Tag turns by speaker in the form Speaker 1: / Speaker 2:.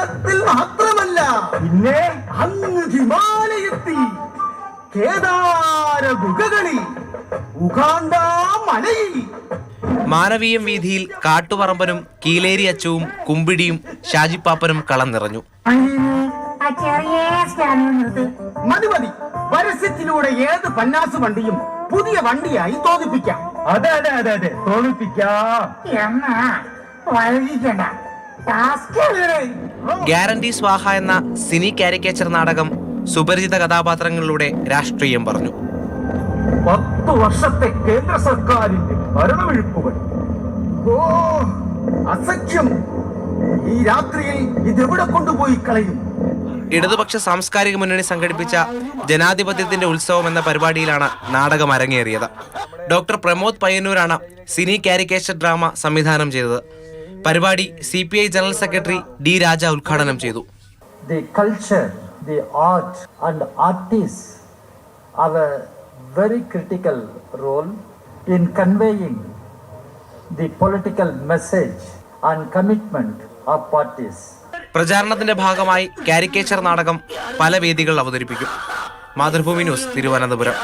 Speaker 1: കേരളത്തിൽ മാത്രമല്ല
Speaker 2: പിന്നെ?
Speaker 1: അങ്ങ് ഹിമാലയത്തിൽ കേദാര ഗുഹകളിൽ ഉഗാണ്ട മലയിൽ.
Speaker 3: മാനവീയം വീതിയിൽ കാട്ടുപറമ്പനും കീലേരി അച്ചവും കുമ്പിടിയും ഷാജിപ്പാപ്പനും കളം നിറഞ്ഞു.
Speaker 1: മതി മതി. പരസ്യത്തിലൂടെ ഏത് പന്നാസ് വണ്ടിയും പുതിയ വണ്ടിയായി തോന്നിപ്പിക്കാം.
Speaker 2: അതെ അതെ അതെ അതെ. തോന്നിപ്പിക്കാം.
Speaker 4: എന്നാ വൈകിക്കണ്ട.
Speaker 3: ഗ്യാരണ്ടി സ്വാഹ എന്ന സിനി കാരിക്കേച്ചർ നാടകം സുപരിചിത കഥാപാത്രങ്ങളിലൂടെ രാഷ്ട്രീയം പറഞ്ഞു.
Speaker 2: പത്തു വർഷത്തെ കേന്ദ്ര സർക്കാരിന്റെ ഭരണവിഴുപ്പുകൾ
Speaker 1: ഓ അസഖ്യം. ഈ രാത്രിയിൽ ഇതെവിടെ കൊണ്ടുപോയി കളയും?
Speaker 3: ഇടതുപക്ഷ സാംസ്കാരിക മുന്നണി സംഘടിപ്പിച്ച ജനാധിപത്യത്തിന്റെ ഉത്സവം എന്ന പരിപാടിയിലാണ് നാടകം അരങ്ങേറിയത്. ഡോക്ടർ പ്രമോദ് പയ്യന്നൂരാണ് സിനി കാരിക്കേച്ചർ ഡ്രാമ സംവിധാനം ചെയ്തത്. പരിപാടി C P I general secretary D Raja ഉദ്ഘാടനം ചെയ്തു. പ്രചാരണത്തിന്റെ ഭാഗമായി കാരിക്കേച്ചർ നാടകം പല വേദികളിൽ അവതരിപ്പിക്കും. മാതൃഭൂമി ന്യൂസ് തിരുവനന്തപുരം.